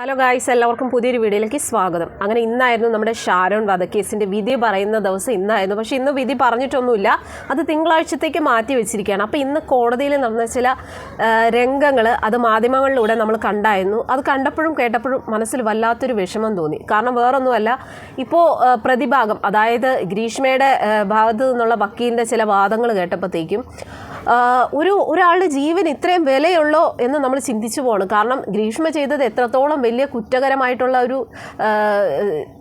Hello guys എല്ലാവർക്കും പുതിയൊരു വീഡിയോയിലേക്ക് സ്വാഗതം. അങ്ങനെ ഇന്നായിരുന്നു നമ്മുടെ ഷാരോൺ വധക്കേസിന്റെ വിധി പറയുന്ന ദിവസം ഇന്നായിരുന്നു. പക്ഷേ ഇന്ന് വിധി പറഞ്ഞിട്ടൊന്നുമില്ല. അത് തിങ്കളാഴ്ചത്തേക്ക് മാറ്റി വെച്ചിരിക്കുകയാണ്. അപ്പോൾ ഇന്ന് കോടതിയിൽ നടന്ന ചില രംഗങ്ങൾ അത് മാധ്യമങ്ങളിലൂടെ നമ്മൾ കണ്ടായിരുന്നു. അത് കണ്ടപ്പോഴും കേട്ടപ്പോഴും മനസ്സിൽ വല്ലാത്തൊരു വിഷമം തോന്നി. കാരണം വേറൊന്നുമല്ല ഇപ്പോൾ പ്രതിഭാഗം അതായത് ഗ്രീഷ്മയുടെ ഭാഗത്തു നിന്നുള്ള വക്കീലിന്റെ ചില വാദങ്ങൾ കേട്ടപ്പോഴത്തേക്കും ഒരു ഒരാളുടെ ജീവൻ ഇത്രയും വിലയുള്ളോ എന്ന് നമ്മൾ ചിന്തിച്ചു പോകണം. കാരണം ഗ്രീഷ്മ ചെയ്തത് എത്രത്തോളം വലിയ കുറ്റകരമായിട്ടുള്ള ഒരു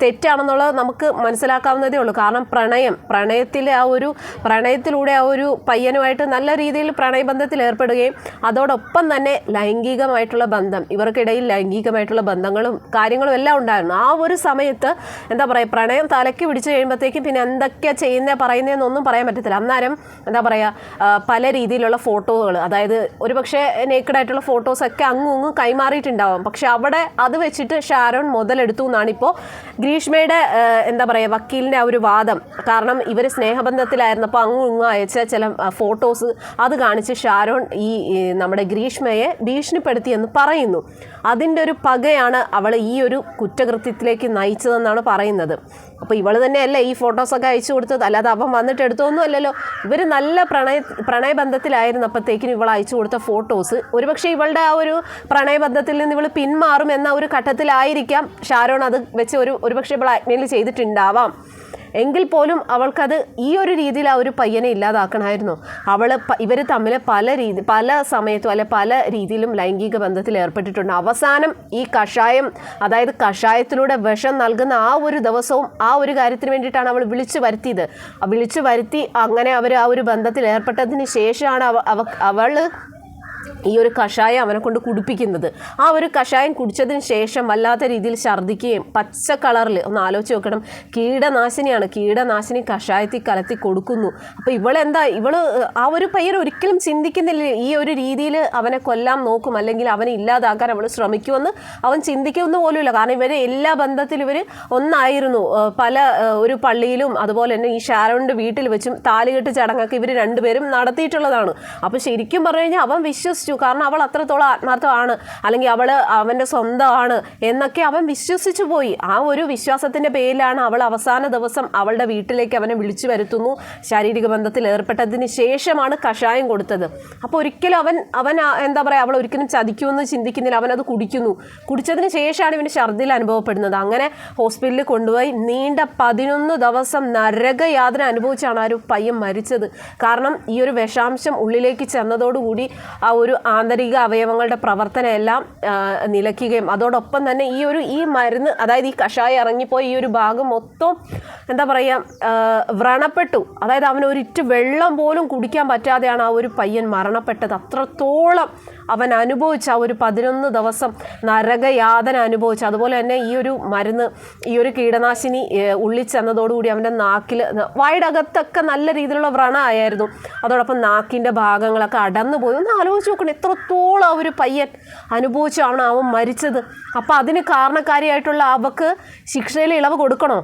തെറ്റാണെന്നുള്ളത് നമുക്ക് മനസ്സിലാക്കാവുന്നതേ ഉള്ളൂ. കാരണം പ്രണയം പ്രണയത്തിലെ ആ ഒരു പ്രണയത്തിലൂടെ ആ ഒരു പയ്യനുമായിട്ട് നല്ല രീതിയിൽ പ്രണയബന്ധത്തിൽ ഏർപ്പെടുകയും അതോടൊപ്പം തന്നെ ലൈംഗികമായിട്ടുള്ള ബന്ധം ഇവർക്കിടയിൽ ലൈംഗികമായിട്ടുള്ള ബന്ധങ്ങളും കാര്യങ്ങളും എല്ലാം ഉണ്ടായിരുന്നു. ആ ഒരു സമയത്ത് എന്താ പറയുക പ്രണയം തലയ്ക്ക് പിടിച്ചു കഴിയുമ്പോഴത്തേക്കും പിന്നെ എന്തൊക്കെയാണ് ചെയ്യുന്നത് പറയുന്നതെന്നൊന്നും പറയാൻ പറ്റത്തില്ല. അന്നേരം എന്താ പറയുക പല രീതിയിലുള്ള ഫോട്ടോകൾ അതായത് ഒരു പക്ഷേ നേക്കഡായിട്ടുള്ള ഫോട്ടോസൊക്കെ അങ്ങും ഇങ്ങും കൈമാറിയിട്ടുണ്ടാവും. പക്ഷെ അവിടെ അത് വെച്ചിട്ട് ഷാരോൺ മുതലെടുത്തു എന്നാണ് ഇപ്പോൾ ഗ്രീഷ്മയുടെ എന്താ പറയുക വക്കീലിന്റെ ആ ഒരു വാദം. കാരണം ഇവർ സ്നേഹബന്ധത്തിലായിരുന്നപ്പോൾ അങ്ങും ഇങ്ങും അയച്ച ചില ഫോട്ടോസ് അത് കാണിച്ച് ഷാരോൺ ഈ നമ്മുടെ ഗ്രീഷ്മയെ ഭീഷണിപ്പെടുത്തിയെന്ന് പറയുന്നു. അതിന്റെ ഒരു പകയാണ് അവൾ ഈ ഒരു കുറ്റകൃത്യത്തിലേക്ക് നയിച്ചതെന്നാണ് പറയുന്നത്. അപ്പോൾ ഇവൾ തന്നെയല്ലേ ഈ ഫോട്ടോസൊക്കെ അയച്ചു കൊടുത്തത്. അല്ലാതെ അവൻ വന്നിട്ട് എടുത്തൊന്നും അല്ലല്ലോ. ഇവർ നല്ല പ്രണയ പ്രണയബന്ധത്തിലായിരുന്നു അപ്പോഴത്തേക്കിനും ഇവൾ അയച്ചു കൊടുത്ത ഫോട്ടോസ് ഒരുപക്ഷെ ഇവളുടെ ആ ഒരു പ്രണയബന്ധത്തിൽ നിന്ന് ഇവൾ പിന്മാറും എന്ന ഒരു ഘട്ടത്തിലായിരിക്കാം ഷാരോൺ അത് വെച്ച് ഒരു ഒരുപക്ഷെ ഇവൾ അഗ്നയിൽ ചെയ്തിട്ടുണ്ടാവാം. എങ്കിൽ പോലും അവൾക്കത് ഈ ഒരു രീതിയിൽ ആ ഒരു പയ്യനെ ഇല്ലാതാക്കണമായിരുന്നു. അവൾ ഇവർ തമ്മിൽ പല രീതി പല സമയത്തും അല്ലെ പല രീതിയിലും ലൈംഗിക ബന്ധത്തിൽ ഏർപ്പെട്ടിട്ടുണ്ട്. അവസാനം ഈ കഷായം അതായത് കഷായത്തിലൂടെ വിഷം നൽകുന്ന ആ ഒരു ദിവസവും ആ ഒരു കാര്യത്തിന് വേണ്ടിയിട്ടാണ് അവൾ വിളിച്ചു വരുത്തിയത്. വിളിച്ചു വരുത്തി അങ്ങനെ അവർ ആ ഒരു ബന്ധത്തിൽ ഏർപ്പെട്ടതിന് ശേഷമാണ് അവ അവ അവൾ ഈ ഒരു കഷായം അവനെ കൊണ്ട് കുടിപ്പിക്കുന്നത്. ആ ഒരു കഷായം കുടിച്ചതിന് ശേഷം വല്ലാത്ത രീതിയിൽ ഛർദ്ദിക്കുകയും പച്ച കളറിൽ ഒന്ന് ആലോചിച്ച് നോക്കണം. കീടനാശിനിയാണ്. കീടനാശിനി കഷായത്തിൽ കലത്തി കൊടുക്കുന്നു. അപ്പോൾ ഇവളെന്താ? ഇവൾ ആ ഒരു പയ്യൻ ഒരിക്കലും ചിന്തിക്കുന്നില്ല. ഈ ഒരു രീതിയിൽ അവനെ കൊല്ലാൻ നോക്കും. അല്ലെങ്കിൽ അവനെ ഇല്ലാതാക്കാൻ അവൾ ശ്രമിക്കുമെന്ന് അവൻ ചിന്തിക്കുന്ന പോലുമില്ല. കാരണം ഇവരെ എല്ലാ ബന്ധത്തിലും ഇവർ ഒന്നായിരുന്നു. പല ഒരു പള്ളിയിലും അതുപോലെ തന്നെ ഈ ഷാരോണിന്റെ വീട്ടിൽ വെച്ചും താലികെട്ട് ചടങ്ങൊക്കെ ഇവർ രണ്ടുപേരും നടത്തിയിട്ടുള്ളതാണ്. അപ്പോൾ ശരിക്കും പറഞ്ഞു കഴിഞ്ഞാൽ അവൻ വിശ്വസിച്ചു കാരണം അവൾ അത്രത്തോളം ആത്മാർത്ഥമാണ്. അല്ലെങ്കിൽ അവൾ അവന്റെ സ്വന്തമാണ് എന്നൊക്കെ അവൻ വിശ്വസിച്ചു പോയി. ആ ഒരു വിശ്വാസത്തിന്റെ പേരിലാണ് അവൾ അവസാന ദിവസം അവളുടെ വീട്ടിലേക്ക് അവനെ വിളിച്ചു വരുത്തുന്നു. ശാരീരിക ബന്ധത്തിൽ ഏർപ്പെട്ടതിന് ശേഷമാണ് കഷായം കൊടുത്തത്. അപ്പോൾ ഒരിക്കലും അവൻ അവൻ എന്താ പറയുക അവൾ ഒരിക്കലും ചതിക്കുമെന്ന് ചിന്തിക്കുന്നില്ല. അവനത് കുടിക്കുന്നു. കുടിച്ചതിന് ശേഷമാണ് ഇവന് ഛർദ്ദിൽ അനുഭവപ്പെടുന്നത്. അങ്ങനെ ഹോസ്പിറ്റലിൽ കൊണ്ടുപോയി. നീണ്ട പതിനൊന്ന് ദിവസം നരകയാതന അനുഭവിച്ചാണ് ആ ഒരു പയ്യൻ മരിച്ചത്. കാരണം ഈ ഒരു വിഷാംശം ഉള്ളിലേക്ക് ചെന്നതോടുകൂടി ആ ഒരു ആന്തരിക അവയവങ്ങളുടെ പ്രവർത്തനം എല്ലാം ആ, നിലയ്ക്കുകയും അതോടൊപ്പം തന്നെ ഈ ഒരു ഈ മരുന്ന് അതായത് ഈ കഷായം ഇറങ്ങിപ്പോയി ഈ ഒരു ഭാഗം മൊത്തം എന്താ പറയുക വ്രണപ്പെട്ടു. അതായത് അവന് ഒരിറ്റ് വെള്ളം പോലും കുടിക്കാൻ പറ്റാതെയാണ് ആ ഒരു പയ്യൻ മരണപ്പെട്ടത്. അത്രത്തോളം അവൻ അനുഭവിച്ച ആ ഒരു പതിനൊന്ന് ദിവസം നരകയാതന അനുഭവിച്ചു. അതുപോലെ തന്നെ ഈ ഒരു മരുന്ന് ഈ ഒരു കീടനാശിനി ഉള്ളിച്ചെന്നതോടുകൂടി അവന്റെ നാക്കിൽ വായടകത്തൊക്കെ നല്ല രീതിയിലുള്ള വ്രണമായിരുന്നു. അതോടൊപ്പം നാക്കിന്റെ ഭാഗങ്ങളൊക്കെ അടന്നു പോയി ഒന്ന് ആലോചിച്ച് നോക്കണം എത്രത്തോളം ആ ഒരു പയ്യൻ അനുഭവിച്ചാണ് അവൻ മരിച്ചത്. അപ്പോൾ അതിന് കാരണക്കാരിയായിട്ടുള്ള അവക്ക് ശിക്ഷയിൽ ഇളവ് കൊടുക്കണോ?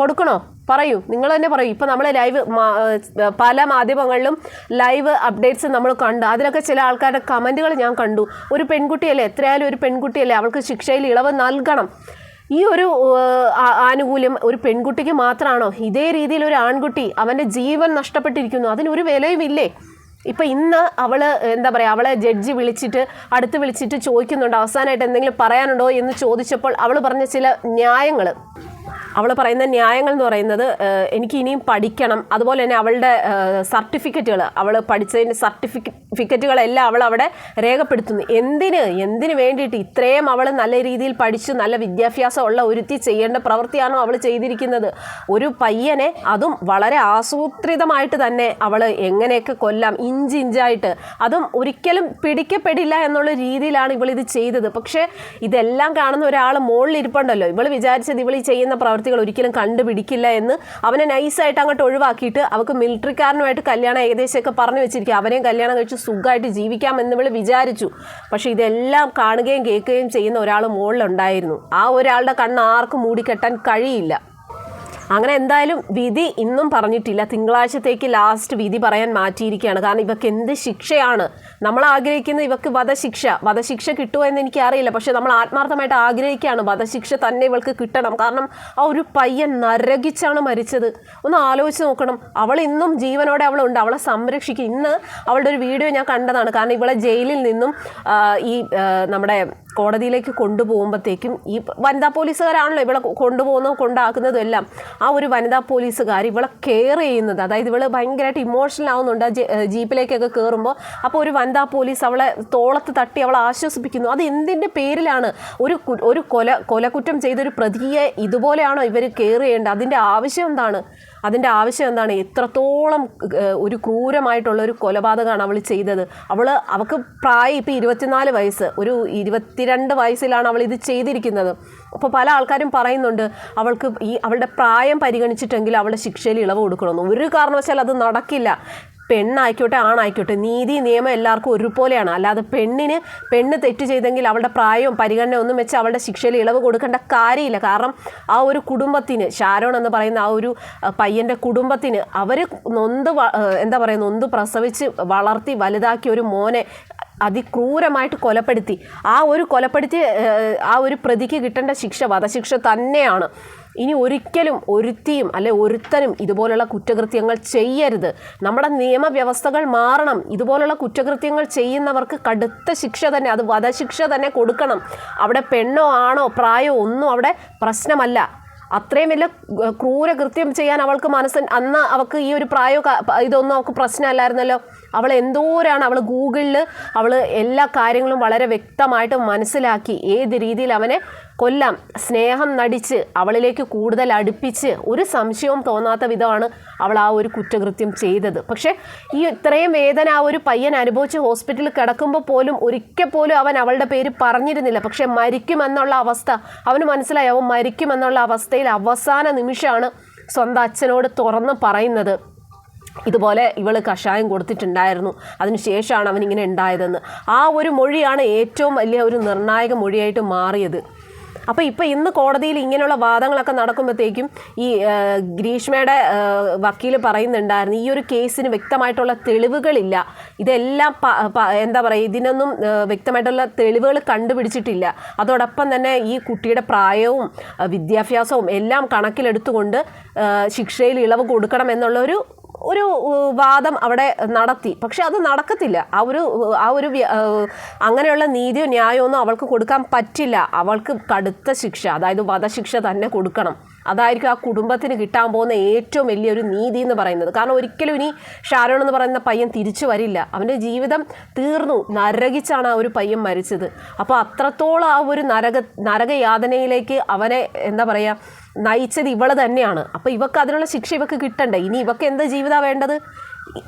കൊടുക്കണോ? പറയൂ. നിങ്ങൾ തന്നെ പറയൂ. ഇപ്പം നമ്മൾ ലൈവ് പല മാധ്യമങ്ങളിലും ലൈവ് അപ്ഡേറ്റ്സ് നമ്മൾ കണ്ടു അതിലൊക്കെ ചില ആൾക്കാരുടെ കമന്റുകൾ ഞാൻ കണ്ടു. ഒരു പെൺകുട്ടിയല്ലേ? എത്രയായാലും ഒരു പെൺകുട്ടിയല്ലേ? അവൾക്ക് ശിക്ഷയിൽ ഇളവ് നൽകണം. ഈ ഒരു ആനുകൂല്യം ഒരു പെൺകുട്ടിക്ക് മാത്രമാണോ ഇതേ രീതിയിൽ ഒരു ആൺകുട്ടി അവന്റെ ജീവൻ നഷ്ടപ്പെട്ടിരിക്കുന്നു. അതിനൊരു വിലയും ഇല്ലേ ഇപ്പം ഇന്ന് അവൾ എന്താ പറയുക അവളെ ജഡ്ജി വിളിച്ചിട്ട് അടുത്ത് വിളിച്ചിട്ട് ചോദിക്കുന്നുണ്ട് അവസാനമായിട്ട് എന്തെങ്കിലും പറയാനുണ്ടോ എന്ന് ചോദിച്ചപ്പോൾ അവൾ പറഞ്ഞ ചില ന്യായങ്ങൾ അവൾ പറയുന്ന ന്യായങ്ങൾ എന്ന് പറയുന്നത് എനിക്ക് ഇനിയും പഠിക്കണം. അതുപോലെ തന്നെ അവളുടെ സർട്ടിഫിക്കറ്റുകൾ അവൾ പഠിച്ചതിന്റെ സർട്ടിഫിക്കറ്റുകളെല്ലാം അവൾ അവിടെ രേഖപ്പെടുത്തുന്നു. എന്തിന്? എന്തിനു വേണ്ടിയിട്ട് ഇത്രയും അവൾ നല്ല രീതിയിൽ പഠിച്ച് നല്ല വിദ്യാഭ്യാസം ഉള്ള ഒരുത്തി ചെയ്യേണ്ട പ്രവൃത്തിയാണോ അവൾ ചെയ്തിരിക്കുന്നത്? ഒരു പയ്യനെ അതും വളരെ ആസൂത്രിതമായിട്ട് തന്നെ അവൾ എങ്ങനെയൊക്കെ കൊല്ലാം ഇഞ്ച് ഇഞ്ചായിട്ട്. അതും ഒരിക്കലും പിടിക്കപ്പെടില്ല എന്നുള്ള രീതിയിലാണ് ഇവൾ ഇത് ചെയ്തത്. പക്ഷേ ഇതെല്ലാം കാണുന്ന ഒരാൾ മുകളിൽ ഇരിപ്പുണ്ടല്ലോ ഇവൾ വിചാരിച്ചത് ഇവൾ ഈ ചെയ്യുന്ന പ്രവൃത്തികൾ ഒരിക്കലും കണ്ടുപിടിക്കില്ല എന്ന് അവനെ നൈസായിട്ട് അങ്ങോട്ട് ഒഴിവാക്കിയിട്ട് അവൾക്ക് മിലിറ്ററിക്കാരനുമായിട്ട് കല്യാണം ഏകദേശമൊക്കെ പറഞ്ഞു വെച്ചിരിക്കുക. അവനെയും കല്യാണം കഴിച്ച് സുഖമായിട്ട് ജീവിക്കാം എന്ന് ഇവൾ വിചാരിച്ചു. പക്ഷേ ഇതെല്ലാം കാണുകയും കേൾക്കുകയും ചെയ്യുന്ന ഒരാൾ മുകളിലുണ്ടായിരുന്നു. ആ ഒരാളുടെ കണ്ണ് ആർക്കും മൂടിക്കെട്ടാൻ കഴിയില്ല. അങ്ങനെ എന്തായാലും വിധി ഇന്നും പറഞ്ഞിട്ടില്ല. തിങ്കളാഴ്ചത്തേക്ക് ലാസ്റ്റ് വിധി പറയാൻ മാറ്റിയിരിക്കുകയാണ്. കാരണം ഇവക്ക് എന്ത് ശിക്ഷയാണ്? നമ്മൾ ആഗ്രഹിക്കുന്നത് ഇവക്ക് വധശിക്ഷ. വധശിക്ഷ കിട്ടുമോ എന്ന് എനിക്കറിയില്ല. പക്ഷെ നമ്മൾ ആത്മാർത്ഥമായിട്ട് ആഗ്രഹിക്കുകയാണ്. വധശിക്ഷ തന്നെ ഇവൾക്ക് കിട്ടണം. കാരണം ആ ഒരു പയ്യൻ നരകിച്ചാണ് മരിച്ചത്. ഒന്ന് ആലോചിച്ച് നോക്കണം. അവൾ ഇന്നും ജീവനോടെ അവളുണ്ട് അവളെ സംരക്ഷിക്കും. ഇന്ന് അവളുടെ ഒരു വീഡിയോ ഞാൻ കണ്ടതാണ്. കാരണം ഇവളെ ജയിലിൽ നിന്നും ഈ നമ്മുടെ കോടതിയിലേക്ക് കൊണ്ടുപോകുമ്പോഴത്തേക്കും ഈ വനിതാ പോലീസുകാരാണല്ലോ ഇവളെ കൊണ്ടുപോകുന്നതും കൊണ്ടാക്കുന്നതും എല്ലാം. ആ ഒരു വനിതാ പോലീസുകാർ ഇവളെ കെയർ ചെയ്യുന്നത്. അതായത് ഇവൾ ഭയങ്കരമായിട്ട് ഇമോഷണൽ ആവുന്നുണ്ട്. ജീപ്പിലേക്കൊക്കെ കയറുമ്പോൾ അപ്പോൾ ഒരു വനിതാ പോലീസ് അവളെ തോളത്ത് തട്ടി അവളെ ആശ്വസിപ്പിക്കുന്നു. അത് എന്തിന്റെ പേരിലാണ് ഒരു ഒരു കൊല കൊലക്കുറ്റം ചെയ്തൊരു പ്രതിയെ ഇതുപോലെയാണോ ഇവർ കെയർ ചെയ്യേണ്ടത്? അതിന്റെ ആവശ്യം എന്താണ്? അതിന്റെ ആവശ്യം എന്താണ്? എത്രത്തോളം ഒരു ക്രൂരമായിട്ടുള്ള ഒരു കൊലപാതകമാണ് അവൾ ചെയ്തത്. അവൾ അവൾക്ക് പ്രായം ഇപ്പോൾ ഇരുപത്തിനാല് വയസ്സ്. ഒരു ഇരുപത്തിരണ്ട് വയസ്സിലാണ് അവൾ ഇത് ചെയ്തിരിക്കുന്നത്. അപ്പോൾ പല ആൾക്കാരും പറയുന്നുണ്ട് അവൾക്ക് ഈ അവളുടെ പ്രായം പരിഗണിച്ചിട്ടെങ്കിൽ അവളുടെ ശിക്ഷയിൽ ഇളവ് കൊടുക്കണമെന്ന്. ഒരു കാരണവശാൽ അത് നടക്കില്ല. പെണ്ണായിക്കോട്ടെ ആണായിക്കോട്ടെ നീതി നിയമം എല്ലാവർക്കും ഒരുപോലെയാണ്. അല്ലാതെ പെണ്ണിന് പെണ്ണ് തെറ്റ് ചെയ്തെങ്കിൽ അവളുടെ പ്രായവും പരിഗണന ഒന്നും വെച്ച് അവളുടെ ശിക്ഷയിൽ ഇളവ് കൊടുക്കേണ്ട കാര്യമില്ല. കാരണം ആ ഒരു കുടുംബത്തിന് ഷാരോൺ എന്ന് പറയുന്ന ആ ഒരു പയ്യന്റെ കുടുംബത്തിന് അവർ നൊന്ത് എന്താ പറയുക നൊന്ത് പ്രസവിച്ച് വളർത്തി വലുതാക്കിയ ഒരു മോനെ അതിക്രൂരമായിട്ട് കൊലപ്പെടുത്തി. ആ ഒരു കൊലപ്പെടുത്തി ആ ഒരു പ്രതിക്ക് കിട്ടേണ്ട ശിക്ഷ വധശിക്ഷ തന്നെയാണ്. ഇനി ഒരിക്കലും ഒരുത്തിയും അല്ലെ ഒരുത്തനും ഇതുപോലുള്ള കുറ്റകൃത്യങ്ങൾ ചെയ്യരുത്. നമ്മുടെ നിയമവ്യവസ്ഥകൾ മാറണം. ഇതുപോലുള്ള കുറ്റകൃത്യങ്ങൾ ചെയ്യുന്നവർക്ക് കടുത്ത ശിക്ഷ തന്നെ അത് വധശിക്ഷ തന്നെ കൊടുക്കണം. അവിടെ പെണ്ണോ ആണോ പ്രായോ ഒന്നും അവിടെ പ്രശ്നമല്ല. അത്രയും വലിയ ക്രൂരകൃത്യം ചെയ്യാൻ അവൾക്ക് മനസ്സ് അന്ന് അവൾക്ക് ഈ ഒരു പ്രായോ ഇതൊന്നും അവൾക്ക് പ്രശ്നമല്ലായിരുന്നല്ലോ. അവൾ എന്തോരാണ് അവൾ ഗൂഗിളിൽ അവൾ എല്ലാ കാര്യങ്ങളും വളരെ വ്യക്തമായിട്ട് മനസ്സിലാക്കി ഏത് രീതിയിൽ അവനെ കൊല്ലാം. സ്നേഹം നടിച്ച് അവളിലേക്ക് കൂടുതൽ അടുപ്പിച്ച് ഒരു സംശയവും തോന്നാത്ത വിധമാണ് അവൾ ആ ഒരു കുറ്റകൃത്യം ചെയ്തത്. പക്ഷേ ഈ ഇത്രയും വേദന ആ ഒരു പയ്യൻ അനുഭവിച്ച് ഹോസ്പിറ്റലിൽ കിടക്കുമ്പോൾ പോലും ഒരിക്കൽ പോലും അവൻ അവളുടെ പേര് പറഞ്ഞിരുന്നില്ല. പക്ഷേ മരിക്കുമെന്നുള്ള അവസ്ഥ അവന് മനസ്സിലായി അവൻ മരിക്കുമെന്നുള്ള അവസ്ഥയിൽ അവസാന നിമിഷമാണ് സ്വന്തം അച്ഛനോട് തുറന്ന് പറയുന്നത്. ഇതുപോലെ ഇവൾ കഷായം കൊടുത്തിട്ടുണ്ടായിരുന്നു. അതിനുശേഷമാണ് അവൻ ഇങ്ങനെ ഉണ്ടായതെന്ന്. ആ ഒരു മൊഴിയാണ് ഏറ്റവും വലിയ ഒരു നിർണായക മൊഴിയായിട്ട് മാറിയത്. അപ്പോൾ ഇപ്പോൾ ഇന്ന് കോടതിയിൽ ഇങ്ങനെയുള്ള വാദങ്ങളൊക്കെ നടക്കുമ്പോഴത്തേക്കും ഈ ഗ്രീഷ്മയുടെ വക്കീൽ പറയുന്നുണ്ടായിരുന്നു ഈ ഒരു കേസിന് വ്യക്തമായിട്ടുള്ള തെളിവുകളില്ല. ഇതെല്ലാം എന്താ പറയുക ഇതിനൊന്നും വ്യക്തമായിട്ടുള്ള തെളിവുകൾ കണ്ടുപിടിച്ചിട്ടില്ല. അതോടൊപ്പം തന്നെ ഈ കുട്ടിയുടെ പ്രായവും വിദ്യാഭ്യാസവും എല്ലാം കണക്കിലെടുത്തുകൊണ്ട് ശിക്ഷയിൽ ഇളവ് കൊടുക്കണം എന്നുള്ള ഒരു വാദം അവിടെ നടത്തി. പക്ഷെ അത് നടക്കത്തില്ല. ആ ഒരു ആ ഒരു അങ്ങനെയുള്ള നീതിയോ ന്യായമോ ഒന്നും അവൾക്ക് കൊടുക്കാൻ പറ്റില്ല. അവൾക്ക് കടുത്ത ശിക്ഷ അതായത് വധശിക്ഷ തന്നെ കൊടുക്കണം. അതായിരിക്കും ആ കുടുംബത്തിന് കിട്ടാൻ പോകുന്ന ഏറ്റവും വലിയൊരു നീതി എന്ന് പറയുന്നത്. കാരണം ഒരിക്കലും ഇനി ഷാരോൺ എന്ന് പറയുന്ന പയ്യൻ തിരിച്ചു വരില്ല. അവന്റെ ജീവിതം തീർന്നു. നരകിച്ചാണ് ആ ഒരു പയ്യൻ മരിച്ചത്. അപ്പോൾ അത്രത്തോളം ആ ഒരു നരക നരകയാതനയിലേക്ക് അവനെ എന്താ പറയുക നയിച്ചത് ഇവൾ തന്നെയാണ്. അപ്പോൾ ഇവക്ക് അതിനുള്ള ശിക്ഷ ഇവക്ക് കിട്ടണ്ടേ? ഇനി ഇവക്ക് എന്ത് ജീവിതമാണ് വേണ്ടത്?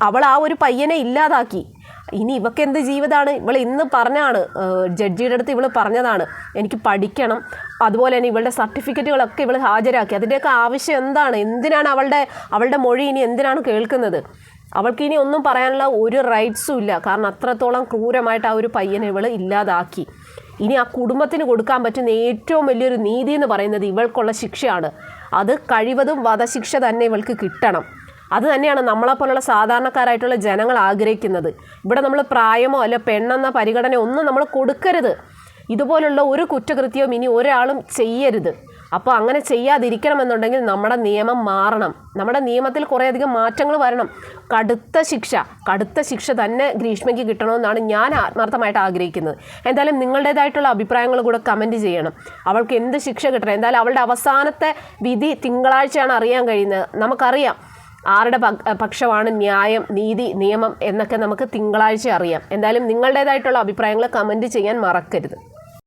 അവൾ ആ ഒരു പയ്യനെ ഇല്ലാതാക്കി. ഇനി ഇവക്ക് എന്ത് ജീവിതമാണ് ഇവൾ ഇന്ന് പറഞ്ഞാണ് ജഡ്ജിയുടെ അടുത്ത് ഇവൾ പറഞ്ഞതാണ് എനിക്ക് പഠിക്കണം. അതുപോലെ തന്നെ ഇവളുടെ സർട്ടിഫിക്കറ്റുകളൊക്കെ ഇവൾ ഹാജരാക്കി. അതിന്റെയൊക്കെ ആവശ്യം എന്താണ്? എന്തിനാണ് അവളുടെ അവളുടെ മൊഴി ഇനി എന്തിനാണ് കേൾക്കുന്നത്? അവൾക്ക് ഇനി ഒന്നും പറയാനുള്ള ഒരു റൈറ്റ്സും ഇല്ല. കാരണം അത്രത്തോളം ക്രൂരമായിട്ട് ആ ഒരു പയ്യനെ ഇവൾ ഇല്ലാതാക്കി. ഇനി ആ കുടുംബത്തിന് കൊടുക്കാൻ പറ്റുന്ന ഏറ്റവും വലിയൊരു നീതി എന്ന് പറയുന്നത് ഇവൾക്കുള്ള ശിക്ഷയാണ്. അത് കഴിവതും വധശിക്ഷ തന്നെ ഇവൾക്ക് കിട്ടണം. അത് തന്നെയാണ് നമ്മളെപ്പോലുള്ള സാധാരണക്കാരായിട്ടുള്ള ജനങ്ങൾ ആഗ്രഹിക്കുന്നത്. ഇവിടെ നമ്മൾ പ്രായമോ അല്ല പെണ്ണെന്ന പരിഗണന ഒന്നും നമ്മൾ കൊടുക്കരുത്. ഇതുപോലുള്ള ഒരു കുറ്റകൃത്യവും ഇനി ഒരാളും ചെയ്യരുത്. അപ്പോൾ അങ്ങനെ ചെയ്യാതിരിക്കണമെന്നുണ്ടെങ്കിൽ നമ്മുടെ നിയമം മാറണം. നമ്മുടെ നിയമത്തിൽ കുറേയധികം മാറ്റങ്ങൾ വരണം. കടുത്ത ശിക്ഷ കടുത്ത ശിക്ഷ തന്നെ ഗ്രീഷ്മയ്ക്ക് കിട്ടണമെന്നാണ് ഞാൻ ആത്മാർത്ഥമായിട്ട് ആഗ്രഹിക്കുന്നത്. എന്തായാലും നിങ്ങളുടേതായിട്ടുള്ള അഭിപ്രായങ്ങൾ കൂടെ കമന്റ് ചെയ്യണം. അവൾക്ക് എന്ത് ശിക്ഷ കിട്ടണം? എന്തായാലും അവളുടെ അവസാനത്തെ വിധി തിങ്കളാഴ്ചയാണ് അറിയാൻ കഴിയുന്നത്. നമുക്കറിയാം. ആരുടെ പക് പക്ഷമാണ് ന്യായം നീതി നിയമം എന്നൊക്കെ നമുക്ക് തിങ്കളാഴ്ച അറിയാം. എന്തായാലും നിങ്ങളുടേതായിട്ടുള്ള അഭിപ്രായങ്ങൾ കമന്റ് ചെയ്യാൻ മറക്കരുത്.